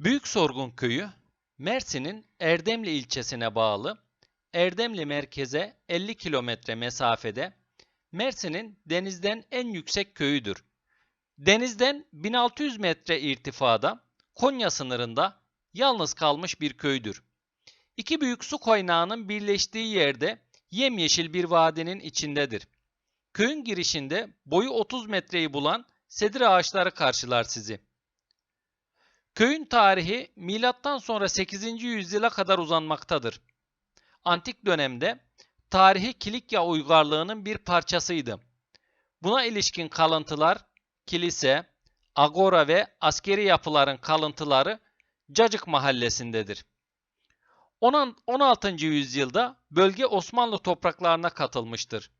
Büyük Sorgun Köyü, Mersin'in Erdemli ilçesine bağlı, Erdemli merkeze 50 kilometre mesafede, Mersin'in denizden en yüksek köyüdür. Denizden 1600 metre irtifada, Konya sınırında yalnız kalmış bir köydür. İki büyük su kaynağının birleştiği yerde yemyeşil bir vadinin içindedir. Köyün girişinde boyu 30 metreyi bulan sedir ağaçları karşılar sizi. Köyün tarihi milattan sonra 8. yüzyıla kadar uzanmaktadır. Antik dönemde tarihi Kilikya uygarlığının bir parçasıydı. Buna ilişkin kalıntılar kilise, agora ve askeri yapıların kalıntıları Cacık mahallesindedir. 10 16. yüzyılda bölge Osmanlı topraklarına katılmıştır.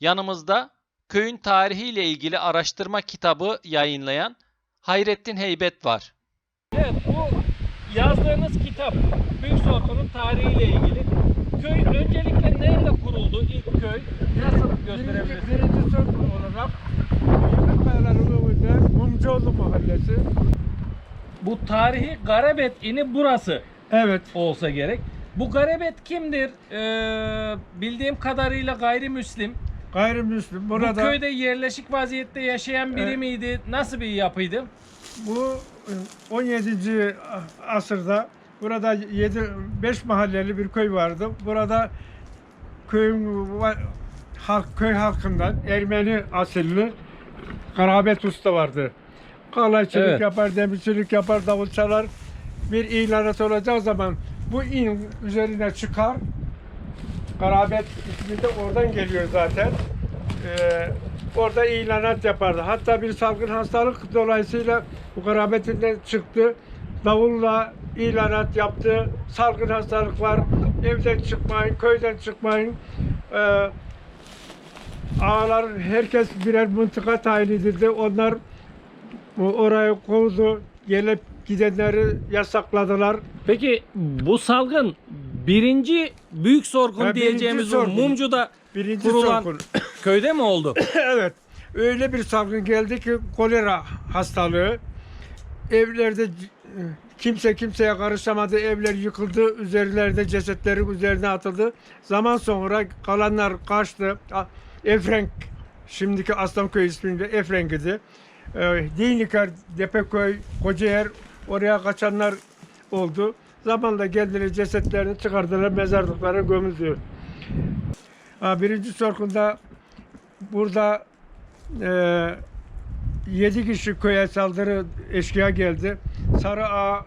Yanımızda köyün tarihiyle ilgili araştırma kitabı yayınlayan Hayrettin Heybet var. Evet bu yazdığınız kitap Büyük Sorkun'un tarihiyle ilgili. Köy öncelikle nerede kuruldu ilk köy? Nasıl gösterebiliriz? Birinci, sorun olarak Yıkıkayaların önünde Mumcuoğlu Mahallesi. Bu tarihi Garabet ini burası Evet. olsa gerek. Bu Garabet kimdir? Ee, bildiğim kadarıyla gayrimüslim. Gayrimüslim. Burada Bu köyde yerleşik vaziyette yaşayan biri Evet. miydi? Nasıl bir yapıydı? Bu e, 17. asırda burada 7 5 mahalleli bir köy vardı. Burada köyün halk köy halkından Ermeni asilli Karabet Usta vardı. Kalayçılık Evet. yapar, demircilik yapar, davul çalar. Bir ilanat olacağı zaman bu in üzerine çıkar. Karabet ismi de oradan geliyor zaten. Ee, orada ilanat yapardı. Hatta bir salgın hastalık dolayısıyla bu garabetinden çıktı. Davulla ilanat yaptı. Salgın hastalık var. Evden çıkmayın, köyden çıkmayın. Ee, ağalar herkes birer mıntıka tayin edildi. Onlar o- orayı kovdu. Gelip gidenleri yasakladılar. Peki bu salgın birinci büyük sorgun birinci diyeceğimiz o sorgun. Mumcu'da Birinci kurulan sorgun. Köyde mi oldu? evet. Öyle bir salgın geldi ki kolera hastalığı. Evlerde kimse kimseye karışamadı. Evler yıkıldı. Üzerlerde cesetleri üzerine atıldı. Zaman sonra kalanlar kaçtı. Efrenk şimdiki Aslanköy isminde Efrenk idi. Ee, Diynikar, Depeköy, Kocaer oraya kaçanlar oldu. Zamanla geldiler cesetlerini çıkardılar mezarlıklara gömüldü. Birinci sorgunda burada e, 7 kişi köye saldırı eşkıya geldi. Sarı Ağa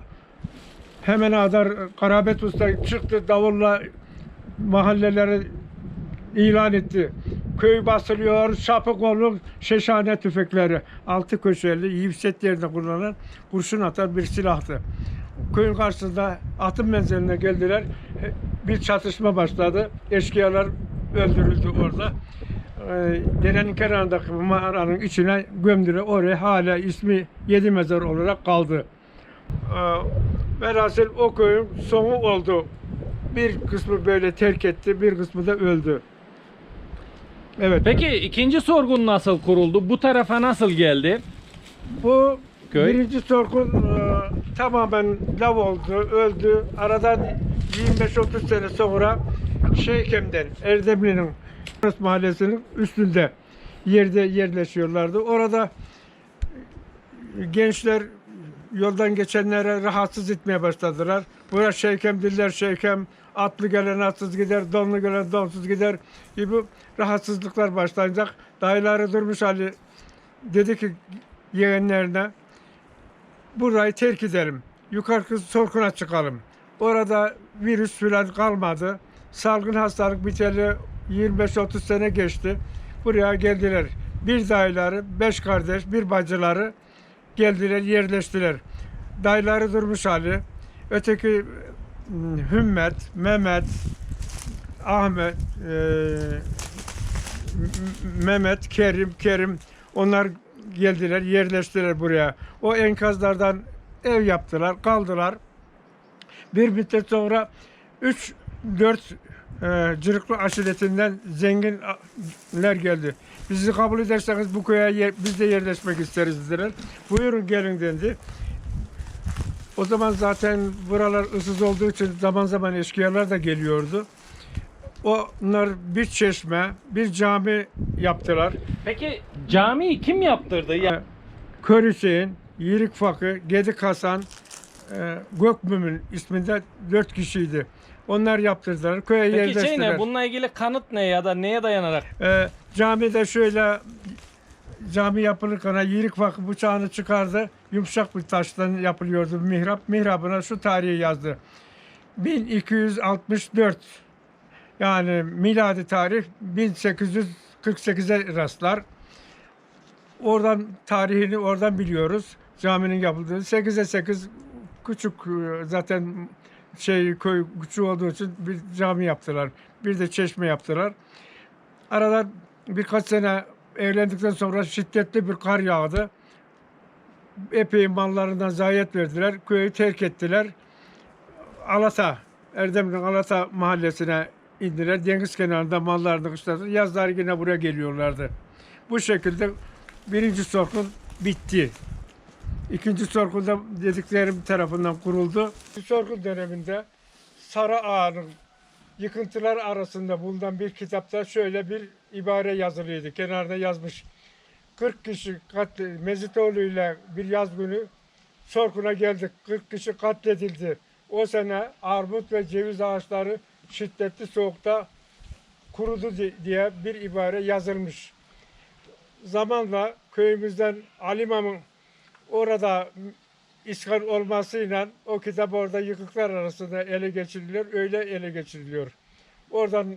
hemen Adar Karabet Usta çıktı davulla mahalleleri ilan etti. Köy basılıyor, şapık şeşhane tüfekleri. Altı köşeli, yivset yerine kullanılan kurşun atan bir silahtı. Köyün karşısında atın menziline geldiler. Bir çatışma başladı. Eşkıyalar öldürüldü orada. Ee, derenin kenarındaki mağaranın içine gömdüler. Oraya hala ismi Yedi Mezar olarak kaldı. Ee, velhasıl o köyün sonu oldu. Bir kısmı böyle terk etti, bir kısmı da öldü. Evet. Peki ikinci sorgun nasıl kuruldu? Bu tarafa nasıl geldi? Bu Köy? birinci sorgun e, tamamen lav oldu, öldü. Aradan 25-30 sene sonra Şeykem'den, Erdemli'nin mahallesinin üstünde yerde yerleşiyorlardı. Orada gençler yoldan geçenlere rahatsız etmeye başladılar. Buraya Şeykem diller Şeykem, atlı gelen atsız gider, donlu gelen donsuz gider gibi rahatsızlıklar başlayacak. Dayıları Durmuş Ali dedi ki yeğenlerine burayı terk edelim. Yukarı Sorkun'a çıkalım. Orada virüs falan kalmadı. Salgın hastalık biteli 25-30 sene geçti. Buraya geldiler. Bir dayıları, beş kardeş, bir bacıları geldiler, yerleştiler. Dayıları Durmuş Ali, öteki hmm, Hümmet, Mehmet, Ahmet, M- Mehmet, Kerim, Kerim onlar geldiler, yerleştiler buraya. O enkazlardan ev yaptılar, kaldılar. Bir müddet sonra 3 4 e, cırıklı aşiretinden zenginler geldi. Bizi kabul ederseniz bu köye yer- biz de yerleşmek isteriz dediler. Buyurun gelin dendi. O zaman zaten buralar ıssız olduğu için zaman zaman eşkıyalar da geliyordu. Onlar bir çeşme, bir cami yaptılar. Peki camiyi kim yaptırdı? Ya, Kör Hüseyin, Yirik Fakı, Gedik Hasan, e, Gökmümin isminde dört kişiydi. Onlar yaptırdılar. Köye peki şey ne? Bununla ilgili kanıt ne ya da neye dayanarak? E, camide şöyle cami yapılırken Yirik Fakı bıçağını çıkardı. Yumuşak bir taştan yapılıyordu mihrap. Mihrabına şu tarihi yazdı. 1264 yani miladi tarih 1848'e rastlar. Oradan tarihini oradan biliyoruz. Caminin yapıldığı 8'e 8 küçük e, zaten şey köy küçük olduğu için bir cami yaptılar. Bir de çeşme yaptılar. Aradan birkaç sene evlendikten sonra şiddetli bir kar yağdı. Epey mallarından zayiat verdiler. Köyü terk ettiler. Alata, Erdemli'nin Alata mahallesine indiler. Deniz kenarında mallarını kışladılar. Yazlar yine buraya geliyorlardı. Bu şekilde birinci sorkun bitti. İkinci sorkun da dediklerim tarafından kuruldu. Sorkun döneminde Sarı Ağa'nın yıkıntılar arasında bulunan bir kitapta şöyle bir ibare yazılıydı. Kenarda yazmış. 40 kişi katli, Mezitoğlu ile bir yaz günü Sorkun'a geldik. 40 kişi katledildi. O sene armut ve ceviz ağaçları şiddetli soğukta kurudu di- diye bir ibare yazılmış. Zamanla köyümüzden Alimam'ın orada işgal olmasıyla o kitap orada yıkıklar arasında ele geçiriliyor. Öyle ele geçiriliyor. Oradan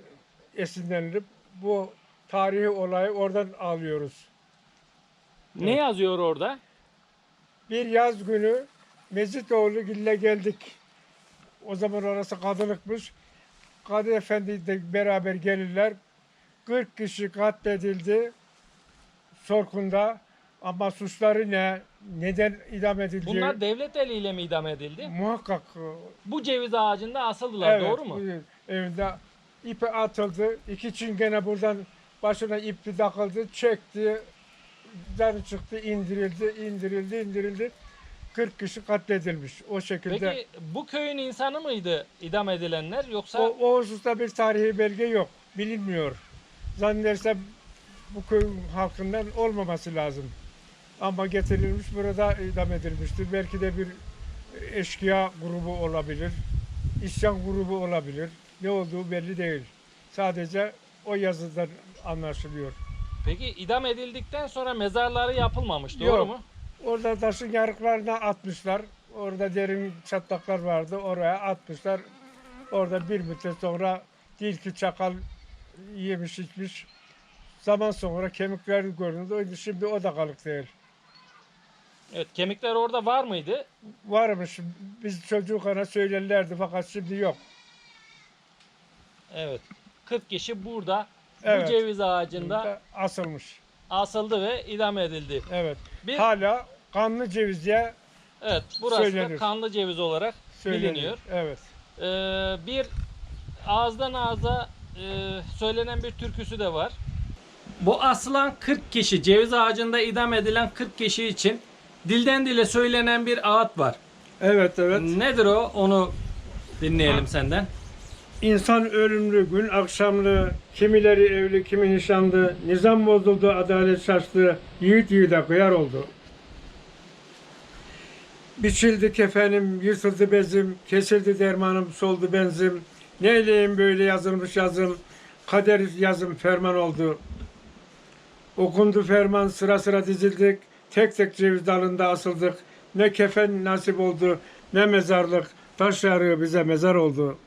esinlenilip bu tarihi olayı oradan alıyoruz. Ne yazıyor orada? Bir yaz günü Mezitoğlu Gül'le geldik. O zaman orası kadılıkmış. Kadı Efendi de beraber gelirler. 40 kişi katledildi Sorkun'da. Ama suçları ne? Neden idam edildi? Bunlar devlet eliyle mi idam edildi? muhakkak Bu ceviz ağacında asıldılar evet, doğru mu? bu Evinde ipe atıldı. İki çingene buradan başına ipi takıldı, çekti. Canı çıktı, indirildi, indirildi, indirildi. 40 kişi katledilmiş. O şekilde. Peki bu köyün insanı mıydı idam edilenler yoksa O, o hususta bir tarihi belge yok. Bilinmiyor. Zannedersem bu köyün halkından olmaması lazım. Ama getirilmiş burada idam edilmiştir. Belki de bir eşkıya grubu olabilir. İsyan grubu olabilir. Ne olduğu belli değil. Sadece o yazıdan anlaşılıyor. peki idam edildikten sonra mezarları yapılmamış doğru Yok. mu? Orada taşın yarıklarına atmışlar. Orada derin çatlaklar vardı. Oraya atmışlar. Orada bir müddet sonra tilki çakal yemiş içmiş. Zaman sonra kemikler göründü. Şimdi o da kalık değil. Evet kemikler orada var mıydı? Varmış. Biz çocukken söylerlerdi fakat şimdi yok. Evet. 40 kişi burada Evet. bu ceviz ağacında Asılmış. asıldı ve idam edildi. Evet. Bir Hala kanlı ceviz diye evet burası Söylenir. da kanlı ceviz olarak söyleniyor. biliniyor. Evet. Ee, bir ağızdan ağza e, söylenen bir türküsü de var. Bu asılan 40 kişi, ceviz ağacında idam edilen 40 kişi için dilden dile söylenen bir ağıt var. Evet evet. Nedir o? Onu dinleyelim senden. İnsan ölümlü, gün akşamlı, kimileri evli, kimi nişanlı, nizam bozuldu, adalet şaştı, yiğit yiğide kıyar oldu. Biçildi kefenim, yırtıldı bezim, kesildi dermanım, soldu benzim. Neyleyim böyle yazılmış yazım, kader yazım ferman oldu. Okundu ferman, sıra sıra dizildik, tek tek ceviz dalında asıldık. Ne kefen nasip oldu, ne mezarlık, taş yarığı bize mezar oldu.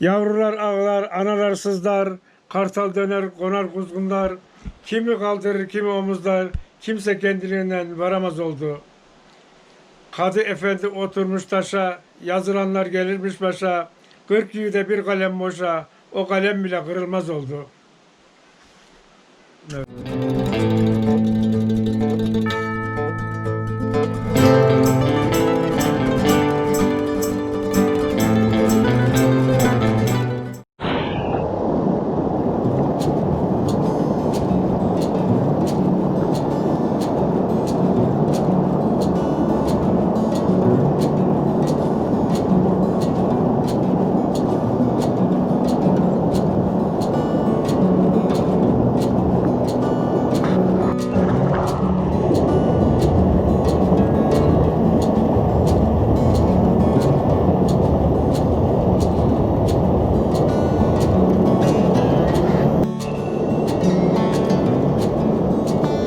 Yavrular ağlar, analar sızlar, kartal döner, konar kuzgunlar. Kimi kaldırır, kimi omuzlar, kimse kendiliğinden varamaz oldu. Kadı efendi oturmuş taşa, yazılanlar gelirmiş başa. Kırk yiğide bir kalem boşa, o kalem bile kırılmaz oldu.